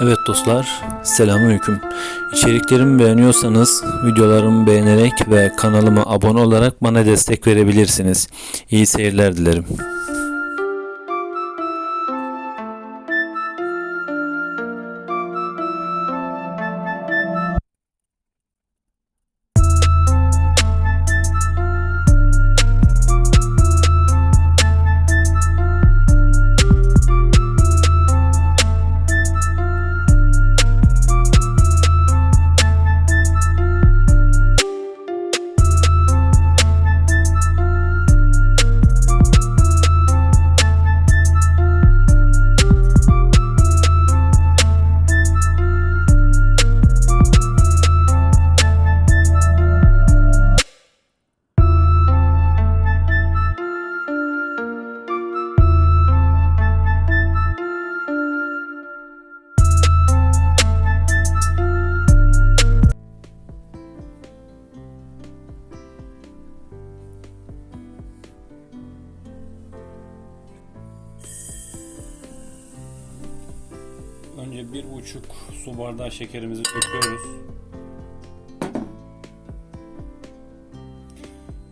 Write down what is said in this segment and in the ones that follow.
Evet dostlar, selamünaleyküm. İçeriklerimi beğeniyorsanız videolarımı beğenerek ve kanalıma abone olarak bana destek verebilirsiniz. İyi seyirler dilerim. Su bardağı şekerimizi döküyoruz.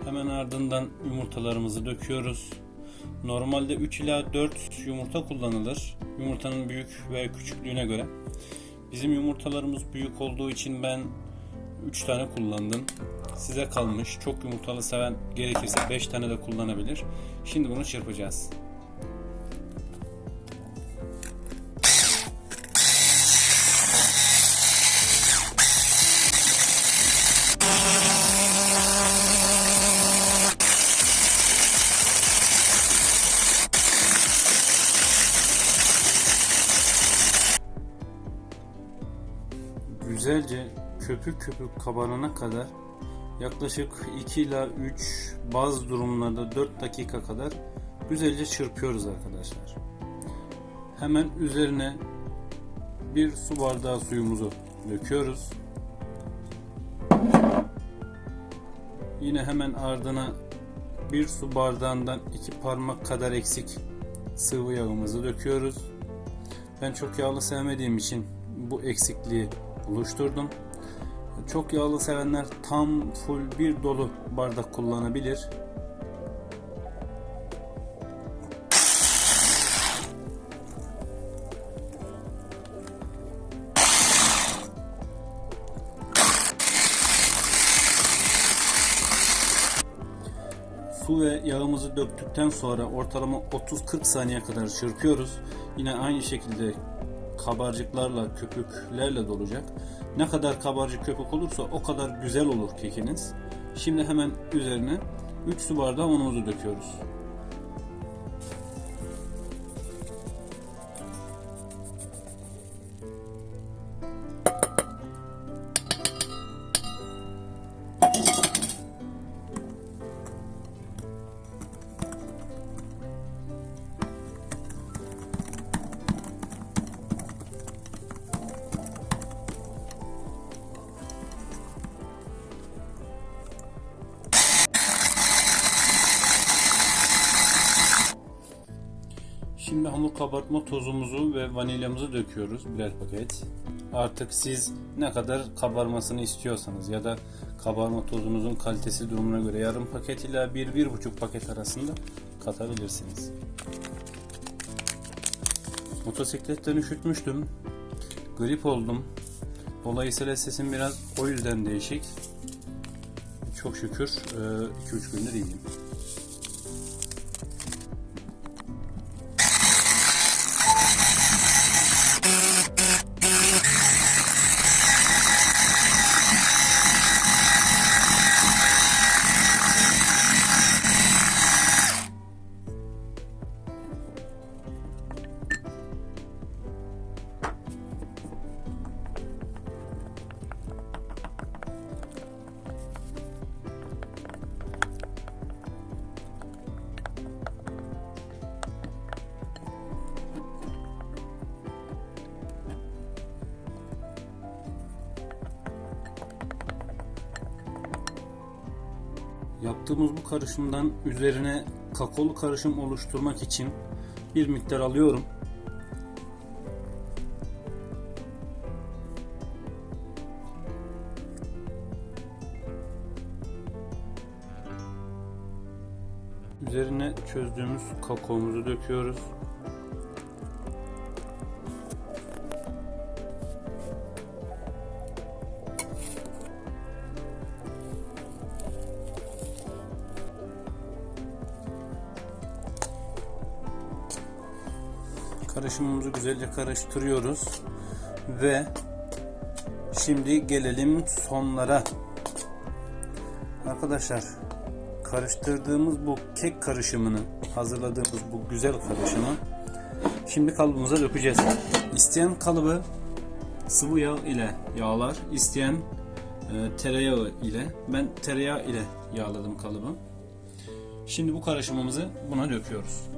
Hemen ardından yumurtalarımızı döküyoruz. Normalde 3 ila 4 yumurta kullanılır. Yumurtanın büyük ve küçüklüğüne göre. Bizim yumurtalarımız büyük olduğu için ben 3 tane kullandım. Size kalmış. Çok yumurtalı seven gerekirse 5 tane de kullanabilir. Şimdi bunu çırpacağız. Güzelce köpük köpük kabarana kadar yaklaşık 2 ila 3 bazı durumlarda 4 dakika kadar güzelce çırpıyoruz arkadaşlar. Hemen üzerine bir su bardağı suyumuzu döküyoruz. Yine hemen ardına bir su bardağından iki parmak kadar eksik sıvı yağımızı döküyoruz. Ben çok yağlı sevmediğim için bu eksikliği oluşturdum. Çok yağlı sevenler tam full bir dolu bardak kullanabilir. Su ve yağımızı döktükten sonra ortalama 30-40 saniye kadar çırpıyoruz. Yine aynı şekilde kabarcıklarla, köpüklerle dolacak. Ne kadar kabarcık köpük olursa o kadar güzel olur kekiniz. Şimdi hemen üzerine 3 su bardağı unumuzu döküyoruz. Kabartma tozumuzu ve vanilyamızı döküyoruz birer paket. Artık siz ne kadar kabarmasını istiyorsanız ya da kabarma tozunuzun kalitesi durumuna göre yarım paket ile 1-1,5 paket arasında katabilirsiniz. Motosikletten üşütmüştüm. Grip oldum. Dolayısıyla sesim biraz o yüzden değişik. Çok şükür 2-3 gündür iyiyim. Yaptığımız bu karışımdan üzerine kakaolu karışım oluşturmak için bir miktar alıyorum. Üzerine çözdüğümüz kakaomuzu döküyoruz. Karışımımızı güzelce karıştırıyoruz ve şimdi gelelim sonlara. Arkadaşlar karıştırdığımız bu kek karışımını hazırladığımız bu güzel karışımı şimdi kalıbımıza dökeceğiz. İsteyen kalıbı sıvı yağ ile yağlar, isteyen e, tereyağı ile ben tereyağı ile yağladım kalıbı. Şimdi bu karışımımızı buna döküyoruz.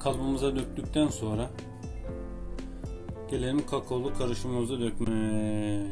Ve kalıbımıza döktükten sonra gelelim kakaolu karışımımızı dökmeye.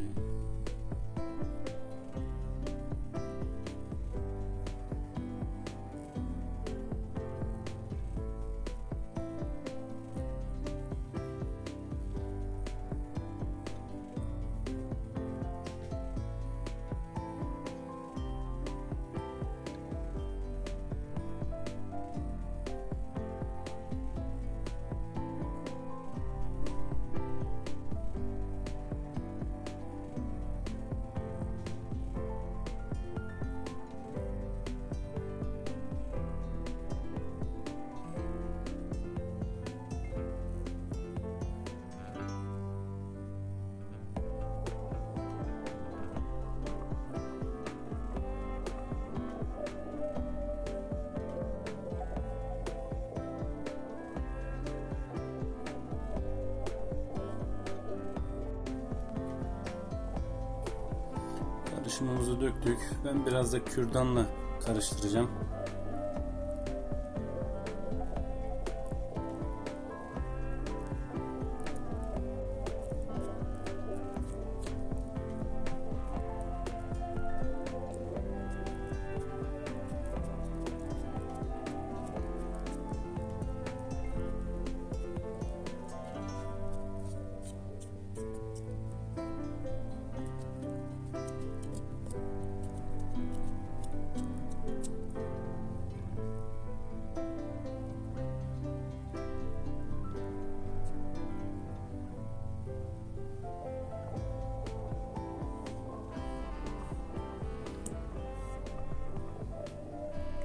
Karışımımızı döktük. Ben biraz da kürdanla karıştıracağım.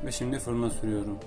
Ve şimdi fırına sürüyorum.